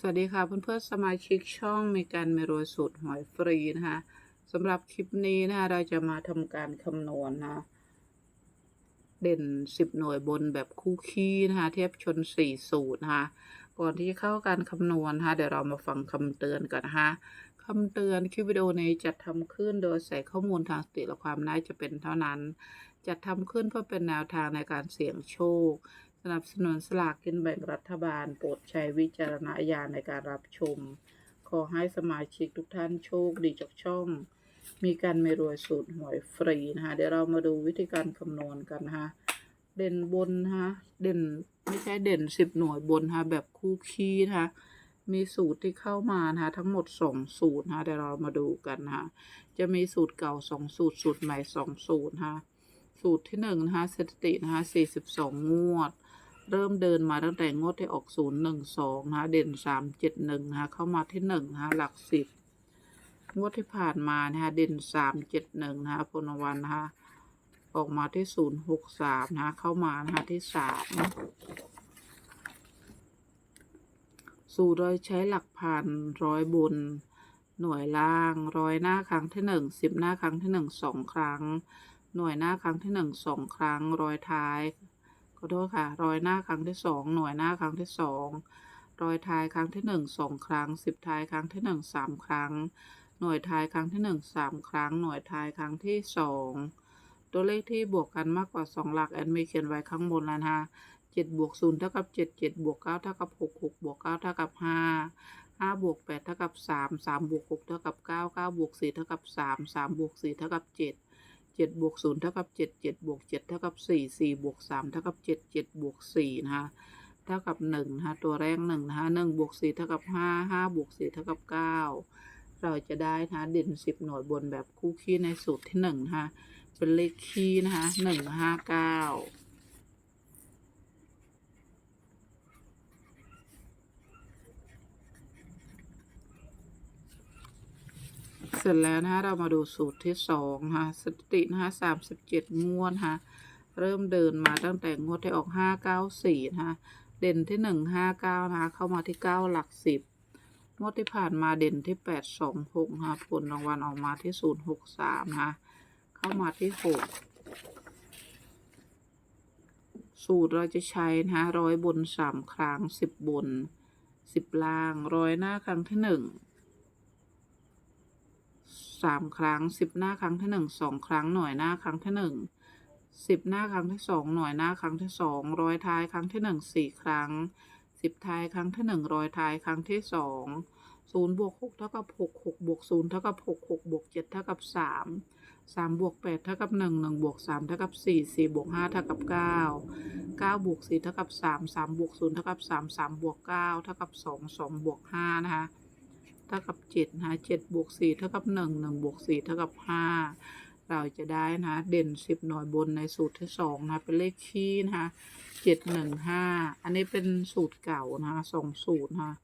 สวัสดีค่ะเพื่อนๆสมาชิกช่องมีการเมโรยสูตรหอยฟรีนะคะสำหรับคลิปนี้นะคะเราจะมาทำการคำนวณนะเด่น10หน่วยบนแบบคู่คีนะคะเทียบชน4สูตรนะคะก่อนที่จะเข้าการคำนวณนะคะเดี๋ยวเรามาฟังคำเตือนกันนะคะคำเตือนคลิปวิดีโอนี้จัดทำขึ้นโดยใส่ข้อมูลทางสติและความน่าจะเป็นเท่านั้น จัดทำขึ้นเพื่อเป็นแนวทางในการเสี่ยงโชค สนับสนุนสลากกินแบ่งรัฐบาล โปรดใช้วิจารณญาณในการรับชม ขอให้สมาชิกทุกท่านโชคดีจากช่อง มีการไม่รวยสูตรหวยฟรีนะคะเดี๋ยวเรามาดูวิธีการคำนวณกันนะคะเด่นบนนะคะเด่นไม่ใช่เด่นสิบหน่วยบนนะคะแบบคู่คีนะคะมีสูตรที่เข้ามานะคะทั้งหมดสองสูตรนะคะเดี๋ยวเรามาดูกันนะคะจะมีสูตรเก่าสองสูตร สูตรใหม่สองสูตรนะคะสูตรที่หนึ่งนะคะสถิตินะคะสี่สิบสองงวด เริ่มเดินมาตั้งแต่งวดที่ออกศูนย์หนึ่งสองนะคะเด่นสามเจ็ดหนึ่งนะคะเข้ามาที่หนึ่งนะคะหลักสิบงวดที่ผ่านมานะคะเด่นสามเจ็ดหนึ่งนะคะพลวันนะคะออกมาที่ศูนย์หกสามนะคะเข้ามานะคะที่สามสู่โดยใช้หลักพันร้อยบนหน่วยล่างร้อยหน้าครั้งที่หนึ่งสิบหน้าครั้งที่หนึ่งสองครั้ง หน่วยหน้าครั้งที่หนึ่งสองครั้งร้อยท้าย ขอโทษค่ะ รอยหน้าครั้งที่สองหน่วยหน้าครั้งที่สองรอยท้ายครั้งที่หนึ่งสองครั้งสิบท้ายครั้งที่หนึ่งสามครั้ง หน่วยท้ายครั้งที่หนึ่งสามครั้ง หน่วยท้ายครั้งที่สองตัวเลขที่บวกกันมากกว่าสองหลักแอนมีเขียนไว้ข้างบนแล้วนะคะเจ็ดบวกศูนย์เท่ากับเจ็ดเจ็ดบวกเก้าเท่ากับหกหกบวกเก้าเท่ากับห้าห้าบวกแปดเท่ากับสามสามบวกหกเท่ากับเก้าเก้าบวกสี่เท่ากับสามสามบวกสี่เท่ากับเจ็ด เจ็ดบวกศูนย์เท่ากับเจ็ดเจ็ดบวกเจ็ดเท่ากับสี่สี่บวกสามเท่ากับเจ็ดเจ็ดบวกสี่นะคะเท่ากับหนึ่งนะคะตัวแรกหนึ่งนะคะหนึ่งบวกสี่เท่ากับห้าห้าบวกสี่เท่ากับเก้าเราจะได้นะคะเด่นสิบหน่วยบนแบบคู่ขี้ในสูตรที่หนึ่งนะคะเป็นเลขขี้นะคะหนึ่งห้าเก้า เสร็จแล้วนะคะเรามาดูสูตรที่สองนะคะสตินะคะสามสิบเจ็ดงวดนะคะเริ่มเดินมาตั้งแต่งวดที่ออกห้าเก้าสี่นะคะเด่นที่หนึ่งห้าเก้านะคะเข้ามาที่เก้าหลักสิบงวดที่ผ่านมาเด่นที่แปดสองหกนะคะผลรางวัลออกมาที่ศูนย์หกสามนะคะเข้ามาที่หกสูตรเราจะใช้นะคะร้อยบนสามครั้งสิบบนสิบล่างร้อยหน้าครั้งที่หนึ่ง สามครั้งสิบหน้าครั้งที่หนึ่งสองครั้งหน่วยหน้าครั้งที่หนึ่งสิบหน้าครั้งที่สองหน่วยหน้าครั้งที่สองร้อยท้ายครั้งที่หนึ่งสี่ครั้งสิบท้ายครั้งที่หนึ่งร้อยท้ายครั้งที่สองศูนย์บวกหกเท่ากับหกหกบวกศูนย์เท่ากับหกหกบวกเจ็ดเท่ากับสามสามบวกแปดเท่ากับหนึ่งหนึ่งบวกสามเท่ากับสี่สี่บวกห้าเท่ากับเก้าเก้าบวกสี่เท่ากับสามสามบวกศูนย์เท่ากับสามสามบวกเก้าเท่ากับสองสองบวกห้านะคะ เท่ากับเจ็ดนะเจ็ดบวกสี่เท่ากับหนึ่งหนึ่งบวกสี่เท่ากับห้าเราจะได้นะเด่นสิบหน่วยบนในสูตรที่สองนะเป็นเลขคี่นะคะเจ็ดหนึ่งห้าอันนี้เป็นสูตรเก่านะคะสองสูตรนะคะ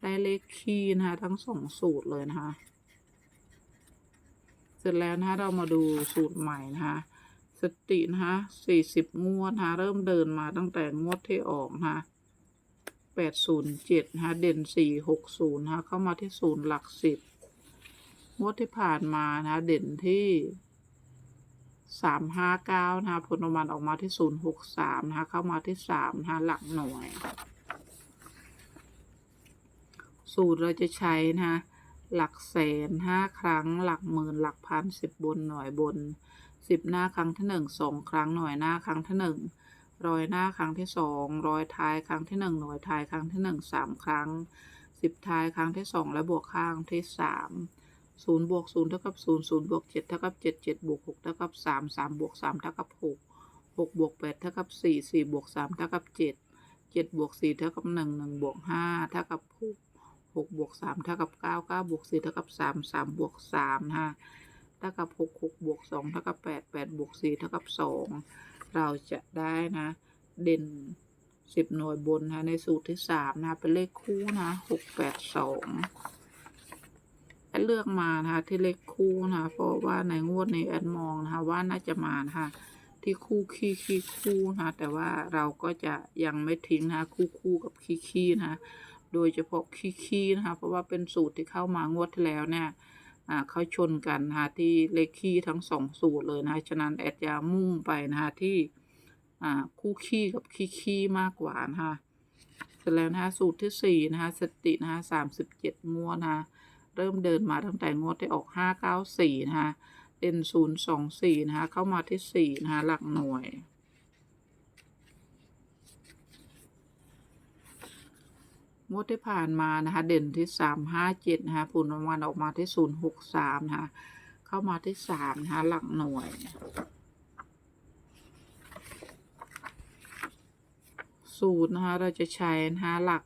ได้เลขคี่นะคะทั้งสองสูตรเลยนะคะเสร็จแล้วนะคะเรามาดูสูตรใหม่นะคะสตินะคะสี่สิบงวดนะคะเริ่มเดินมาตั้งแต่งวดที่ออกนะคะ แปดศูนย์เจ็ดฮะเด่นสี่หกศูนย์ฮะเข้ามาที่ศูนย์หลักสิบงวดที่ผ่านมานะเด่นที่สามห้าเก้านะผลรางวัลออกมาที่ศูนย์หกสามนะเข้ามาที่สามนะหลักหน่วย สูตรเราจะใช้นะหลักแสนห้าครั้ง หลักหมื่นหลักพันสิบบนหน่วยบนสิบหน้าครั้งที่หนึ่งสองครั้งหน่วยหน้าครั้งที่หนึ่ง รอยหน้าครั้งที่สองรอยท้ายครั้งที่หนึ่งหน่วยท้ายครั้งที่หนึ่งสามครั้งสิบท้ายครั้งที่สองและบวกข้างที่สามศูนย์บวกศูนย์เท่ากับศูนย์ศูนย์บวกเจ็ดเท่ากับเจ็ดเจ็ดบวกหกเท่ากับสามสามบวกสามเท่ากับหกหกบวกแปดเท่ากับสี่สี่บวกสามเท่ากับเจ็ดเจ็ดบวกสี่เท่ากับหนึ่งหนึ่งบวกห้าเท่ากับหกหกบวกสามเท่ากับเก้าเก้าบวกสี่เท่ากับสามสามบวกสามนะฮะเท่ากับหกหกบวกสองเท่ากับแปดแปดบวกสี่เท่ากับสอง เราจะได้นะเด่นสิบหน่วยบนนะในสูตรที่สามนะเป็นเลขคู่นะหกแปดสองแอดเลือกมานะคะที่เลขคู่นะคะเพราะว่าในงวดในแอดมองนะคะว่าน่าจะมานะคะที่คู่ขี้ขี้คู่นะคะแต่ว่าเราก็จะยังไม่ทิ้งนะคะคู่คู่กับขี้ขี้นะคะโดยเฉพาะขี้ๆนะคะเพราะว่าเป็นสูตรที่เข้ามางวดที่แล้วเนี่ย เขาชนกันนะคะที่เลขขี้ทั้งสองสูตรเลยนะคะฉะนั้นแอดยามุ่งไปนะคะที่คู่ขี้กับขี้ๆมากกว่านะคะเสร็จแล้วนะคะสูตรที่สี่นะคะสตินะคะสามสิบเจ็ดงวดนะคะเริ่มเดินมาตั้งแต่งวดที่ออกห้าเก้าสี่นะคะเด่นศูนย์สองสี่นะคะเข้ามาที่สี่นะคะหลักหน่วย งวดที่ผ่านมานะคะ เด่นที่สามห้าเจ็ดนะคะผลรางวัลออกมาที่ศูนย์หกสามนะคะ เข้ามาที่สามนะคะ หลักหน่วยสูตรนะคะ เราจะใช้นะคะหลัก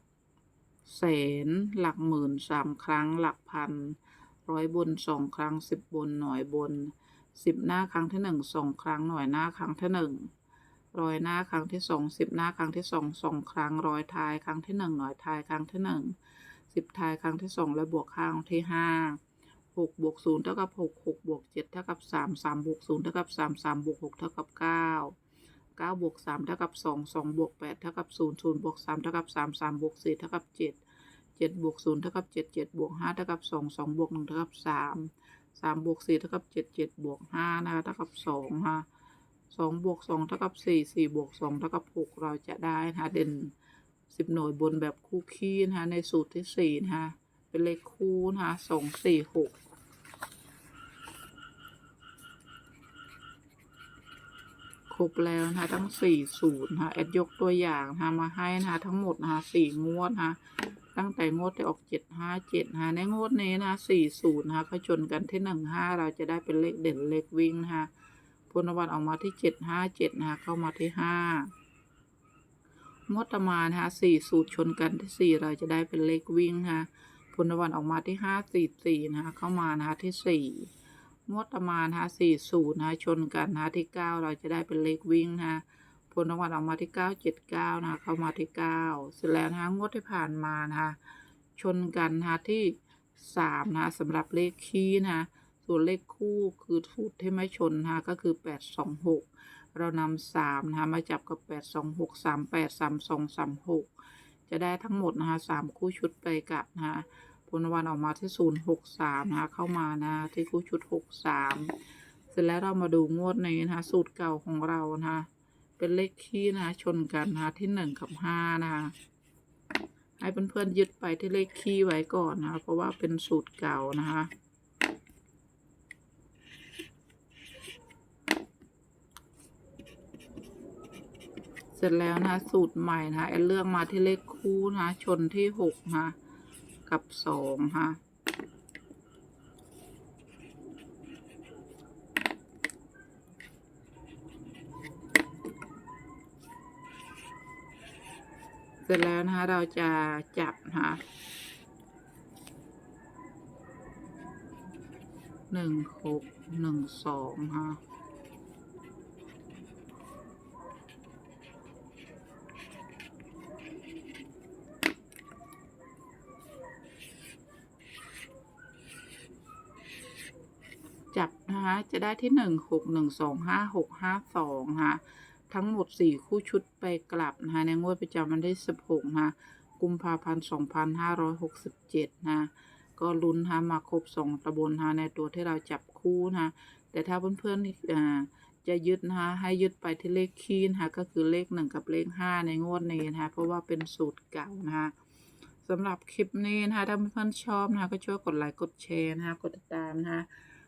แสน หลักหมื่นสามครั้ง หลักพันร้อยบนสองครั้งสิบบนหน่วยบนสิบหน้าครั้งที่หนึ่งสองครั้งหน่วยหน้าครั้งที่หนึ่ง ร้อยหน้าครั้งที่สองสิบหน้าครั้งที่สองสองครั้งร้อยท้ายครั้งที่หนึ่งหน่วยท้ายครั้งที่หนึ่งสิบท้ายครั้งที่สองและบวกครั้งที่ห้าหกบวกศูนย์เท่ากับหกหกบวกเจ็ดเท่ากับสามสามบวกศูนย์เท่ากับสามสามบวกหกเท่ากับเก้าเก้าบวกสามเท่ากับสองสองบวกแปดเท่ากับศูนย์ศูนย์บวกสามเท่ากับสามสามบวกสี่เท่ากับเจ็ดเจ็ดบวกศูนย์เท่ากับเจ็ดเจ็ดบวกห้าเท่ากับสองสองบวกหนึ่งเท่ากับสามสามบวกสี่เท่ากับเจ็ดเจ็ดบวกห้านะคะเท่ากับสองค่ะ สองบวกสองเท่ากับสี่สี่บวกสองเท่ากับหกเราจะได้นะคะเด่นสิบหน่วยบนแบบคู่ขี้นะคะในสูตรที่สี่นะคะเป็นเลขคู่นะคะสองสี่หกครบแล้วนะคะทั้งสี่สูตรนะคะแอดยกตัวอย่างนะคะมาให้นะคะทั้งหมดนะคะสี่งวดนะคะตั้งแต่งวดที่ออกเจ็ดห้าเจ็ดนะคะในงวดนี้นะคะสี่สูตรนะคะเขาชนกันที่หนึ่งห้าเราจะได้เป็นเลขเด่นเลขวิ่งนะคะ พลวันออกมาที่เจ็ดห้าเจ็ดนะคะเข้ามาที่ห้างดตมานะคะสี่สูตรชนกันที่สี่เราจะได้เป็นเลขวิ่งนะคะพลวันออกมาที่ห้าสี่สี่นะคะเข้ามานะคะที่สี่งวดต่อมานะคะสี่สูตรนะคะชนกันนะคะที่เก้าเราจะได้เป็นเลขวิ่งนะคะพลวันออกมาที่เก้าเจ็ดเก้านะเข้ามาที่เก้าเสร็จแล้วนะคะงวดที่ผ่านมานะคะชนกันนะคะที่สามนะคะสำหรับเลขคีนะ ส่วนเลขคู่คือสูตรที่ไม่ชนนะคะก็คือแปดสองหกเรานำสามนะคะมาจับกับแปดสองหกสามแปดสามสองสามหกจะได้ทั้งหมดนะคะสามคู่ชุดไปกับนะคะผลวันออกมาที่ศูนย์หกสามนะคะเข้ามานะที่คู่ชุดหกสามเสร็จแล้วเรามาดูงวดนี้นะคะสูตรเก่าของเรานะคะเป็นเลขคี่นะคะชนกันนะคะที่หนึ่งกับห้านะคะให้เพื่อนๆยึดไปที่เลขคี่ไว้ก่อนนะคะเพราะว่าเป็นสูตรเก่านะคะ ร็จแล้วนะ สูตรใหม่นะแอนเลือกมาที่เลขคู่นะ ชนที่หกนะคะกับสองค่ะเสร็จแล้วนะคะเราจะจับนะคะหนึ่งหกหนึ่งสองค่ะ จับ นะคะ จะได้ที่หนึ่งหกหนึ่งสองห้าหกห้าสองค่ะทั้งหมดสี่คู่ชุดไปกลับนะคะในงวดประจำวันที่สิบหกนะคะกุมภาพันธ์สองพันห้าร้อยหกสิบเจ็ดนะก็ลุ้นนะคะมาครบสองตะบนนะคะในตัวที่เราจับคู่นะคะแต่ถ้าเพื่อนๆอ่าจะยึดนะคะให้ยึดไปที่เลขคีนนะคะก็คือเลขหนึ่งกับเลขห้าในงวดนี้นะคะเพราะว่าเป็นสูตรเก่านะคะสำหรับคลิปนี้นะคะถ้าเพื่อนๆชอบนะคะก็ช่วยกดไลค์กดแชร์นะคะกดติดตามนะคะ